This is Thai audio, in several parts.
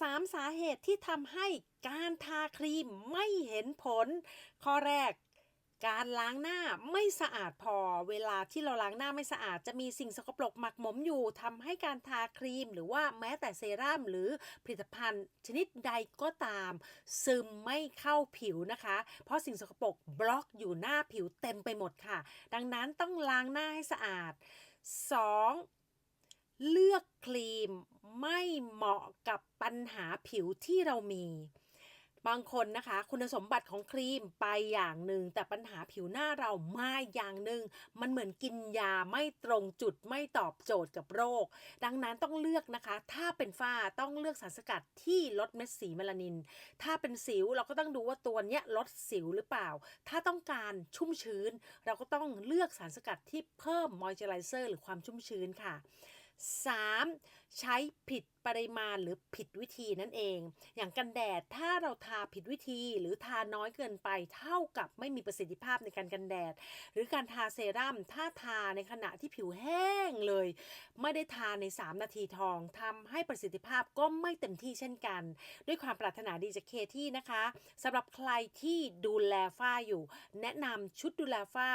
3 สาเหตุที่ทำให้การทาครีมไม่เห็นผล ข้อแรก การล้างหน้าไม่สะอาดพอ เวลาที่เราล้างหน้าไม่สะอาดจะมีสิ่งสกปรกหมักหมมอยู่ทำให้การทาครีม หรือว่าแม้แต่เซรั่มหรือผลิตภัณฑ์ ชนิดใดก็ตาม ซึมไม่เข้าผิวนะคะ เพราะสิ่งสกปรกบล็อกอยู่หน้าผิวเต็มไปหมดค่ะ ดังนั้นต้องล้างหน้าให้สะอาด 2. เลือกครีม ไม่เหมาะกับปัญหาผิวที่เรามี บางคนนะคะ คุณสมบัติของครีมไปอย่างหนึ่ง แต่ปัญหาผิวหน้าเรามาอย่างหนึ่ง มันเหมือนกินยาไม่ตรงจุดไม่ตอบโจทย์กับโรค ดังนั้นต้องเลือกนะคะ ถ้าเป็นฝ้าต้องเลือกสารสกัดที่ลดเม็ดสีเมลานิน ถ้าเป็นสิวเราก็ต้องดูว่าตัวเนี้ยลดสิวหรือเปล่า ถ้าต้องการชุ่มชื้น เราก็ต้องเลือกสารสกัดที่เพิ่มมอยเจอไรเซอร์หรือความชุ่มชื้นค่ะ 3. ใช้ผิดปริมาณหรือผิดวิธีนั่นเอง อย่างกันแดดถ้าเราทาผิดวิธีหรือทาน้อยเกินไปเท่ากับไม่มีประสิทธิภาพในการกันแดด หรือการทาเซรั่มถ้าทาในขณะที่ผิวแห้งเลย ไม่ได้ทาใน 3 นาทีทองทำให้ประสิทธิภาพก็ไม่เต็มที่เช่นกัน ด้วยความปรารถนาดีจากเคที่นะคะสำหรับใครที่ดูแลฝ้าอยู่ แนะนำชุดดูแลฝ้า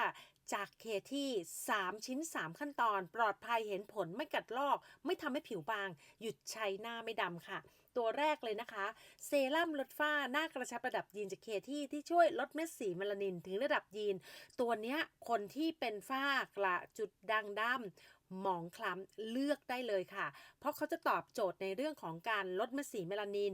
จากเคที่ 3 ชิ้น 3 ขั้นตอน ปลอดภัยเห็นผลไม่กัดลอก ไม่ทำให้ผิวบาง หยุดใช้หน้าไม่ดำค่ะ ตัวแรกเลยนะคะ เซรั่มลดฝ้าหน้ากระชับระดับยีนจากเคที่ที่ช่วยลดเม็ดสีเมลานินถึงระดับยีน ตัวเนี้ยคนที่เป็นฝ้ากระจุดด่างดำ หมองคล้ำเลือกได้เลยค่ะ เพราะเขาจะตอบโจทย์ในเรื่องของการลดเม็ดสีเมลานิน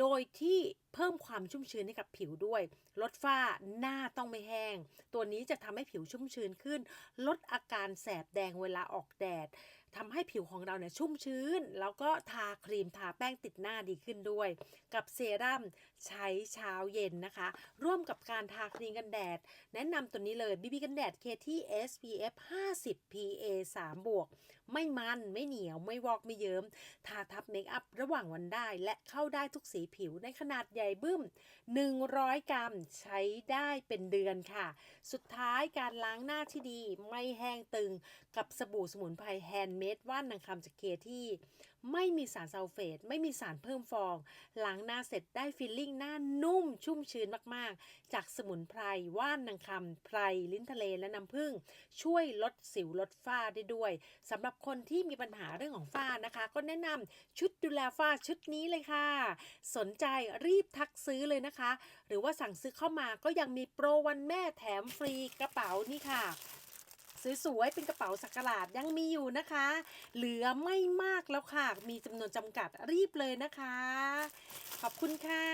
โดยที่เพิ่มความชุ่มชื้นให้กับผิวด้วย ลดฝ้าหน้าต้องไม่แห้ง ตัวนี้จะทำให้ผิวชุ่มชื้นขึ้น ลดอาการแสบแดงเวลาออกแดด ทำให้ผิวของเราเนี่ยชุ่มชื้น แล้วก็ทาครีมทาแป้งติดหน้าดีขึ้นด้วย กับเซรั่มใช้เช้าเย็นนะคะ ร่วมกับการทาครีมกันแดด แนะนำตัวนี้เลย BB กันแดด KT SPF 50 PA 3บวกไม่มันไม่เหนียวไม่วอกไม่เยิ้มทาทับเมคอัพระหว่างวันได้ และเข้าได้ทุกสีผิวในขนาดใหญ่บึ้ม 100 กรัมใช้ได้เป็นเดือนค่ะ สุดท้ายการล้างหน้าที่ดีไม่แห้งตึงกับสบู่สมุนไพรแฮนด์เมดว่านนางคำจากเคที่ ไม่มีสารซัลเฟต ไม่มีสารเพิ่มฟอง หล้างหน้าเสร็จได้ฟีลลิ่งหน้านุ่มชุ่มชื้นมากๆ จากสมุนไพรว่านนางคำไพรลิ้นทะเลและน้ำผึ้งช่วยลดสิวลดฝ้าได้ด้วยสำหรับคนที่มีปัญหาเรื่องของฝ้านะคะ ก็แนะนำชุดดูแลฝ้าชุดนี้เลยค่ะ สนใจรีบทักซื้อเลยนะคะ หรือว่าสั่งซื้อเข้ามาก็ยังมีโปรวันแม่แถมฟรีกระเป๋านี่ค่ะ สวยๆ เป็นกระเป๋าสักการาดยังมีอยู่นะคะ เหลือไม่มากแล้วค่ะ มีจำนวนจำกัดรีบเลยนะคะ ขอบคุณค่ะ